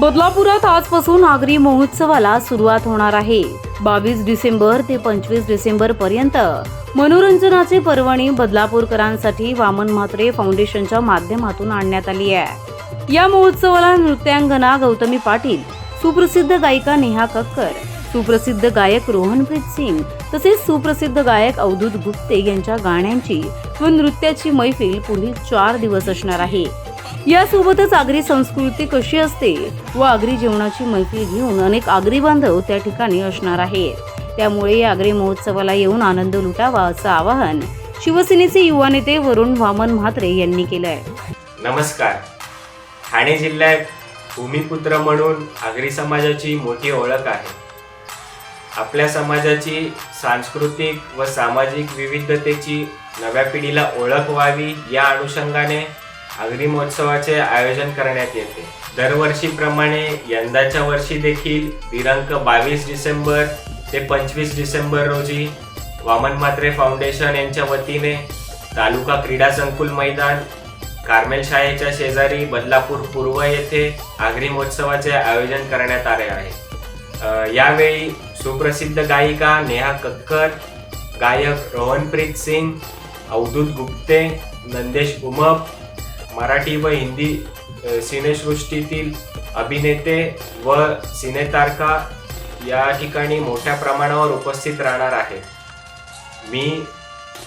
बदलापुरात आजपासून आगरी महोत्सवाला सुरुवात होणार आहे. बावीस डिसेंबर ते पंचवीस डिसेंबर पर्यंत मनोरंजनाचे पर्वणी बदलापूरकरांसाठी वामन म्हात्रे फाउंडेशनच्या माध्यमातून आणण्यात आली आहे. या महोत्सवाला नृत्यांगना गौतमी पाटील सुप्रसिद्ध गायिका नेहा कक्कर सुप्रसिद्ध गायक रोहनप्रीत सिंग तसेच सुप्रसिद्ध गायक अवधूत गुप्ते यांच्या गाण्यांची व नृत्याची मैफिल पुढील चार दिवस असणार आहे. यासोबतच आगरी संस्कृती कशी असते व आगरी जेवणाची मैफिल घेऊन अनेक आगरी बांधव त्या ठिकाणी असणार आहेत. त्यामुळे या आगरी महोत्सवाला येऊन आनंद लुटावा असं आवाहन शिवसेनेचे युवा नेते वरुण वामन म्हात्रे यांनी केलं आहे नमस्कार. ठाणे जिल्ह्यात भूमिपुत्र म्हणून आगरी समाजाची मोठी ओळख आहे. आपल्या समाजाची सांस्कृतिक व सामाजिक विविधतेची नव्या पिढीला ओळख व्हावी या अनुषंगाने आगरी महोत्सवाचे आयोजन करण्यात येते. दरवर्षीप्रमाणे यंदाच्या वर्षी देखील दिनांक बावीस डिसेंबर ते पंचवीस डिसेंबर रोजी वामन मात्रे फाउंडेशन यांच्या वतीने तालुका क्रीडा संकुल मैदान कार्मेल शाळेच्या शेजारी बदलापूर पूर्व येथे आगरी महोत्सवाचे आयोजन करण्यात आले आहे. यावेळी सुप्रसिद्ध गायिका नेहा कक्कर गायक रोहनप्रीत सिंग अवधूत गुप्ते नंदेश उमप मराठी व हिंदी सिनेसृष्टीतील अभिनेते व सिनेतारका या ठिकाणी मोठ्या प्रमाणावर उपस्थित राहणार आहे. मी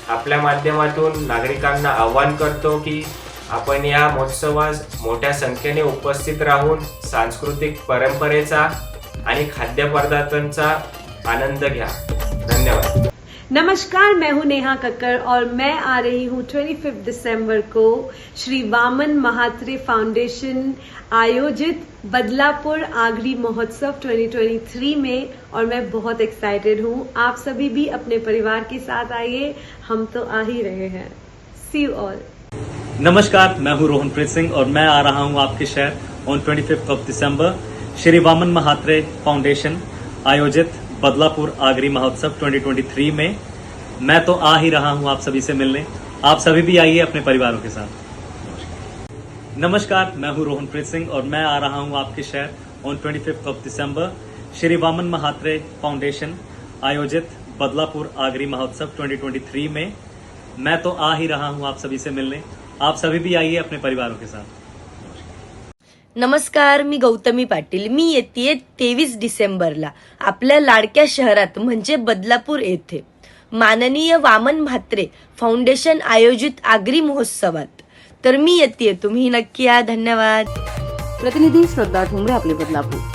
आपल्या माध्यमातून नागरिकांना आवाहन करतो की आपण या महोत्सवास मोठ्या संख्येने उपस्थित राहून सांस्कृतिक परंपरेचा आणि खाद्यपदार्थांचा आनंद घ्या. धन्यवाद. नमस्कार, मैं हूँ नेहा कक्कर और मैं आ रही हूँ 25 दिसंबर को श्री वामन महात्रे फाउंडेशन आयोजित बदलापुर आगरी महोत्सव 2023 में और मैं बहुत एक्साइटेड हूँ। आप सभी भी अपने परिवार के साथ आइए, हम तो आ ही रहे हैं। सी ऑल नमस्कार, मैं हूँ रोहनप्रीत सिंह और मैं आ रहा हूँ आपके शहर on 25th of December Shri Waman Mhatre foundation आयोजित बदलापुर आगरी महोत्सव 2023 में। मैं तो आ ही रहा हूँ आप सभी से मिलने। आप सभी भी आइए अपने परिवारों के साथ। नमस्कार, मैं हूँ रोहनप्रीत सिंह और मैं आ रहा हूँ आपके शहर on 25th of December Shri Waman Mhatre foundation आयोजित बदलापुर आगरी महोत्सव 2023 में। मैं तो आ ही रहा हूँ आप सभी से मिलने। आप सभी भी आइए अपने परिवारों के साथ। नमस्कार मी गौतमी पाटील. मी येते तेवीस डिसेंबरला आपल्या लाडक्या शहरात म्हणजे बदलापूर येथे. माननीय वामन म्हात्रे फाउंडेशन आयोजित आगरी महोत्सवात. तर मी येते तुम्ही नक्की या. धन्यवाद. प्रतिनिधी श्रद्धा ठोंबरे आपले बदलापूर.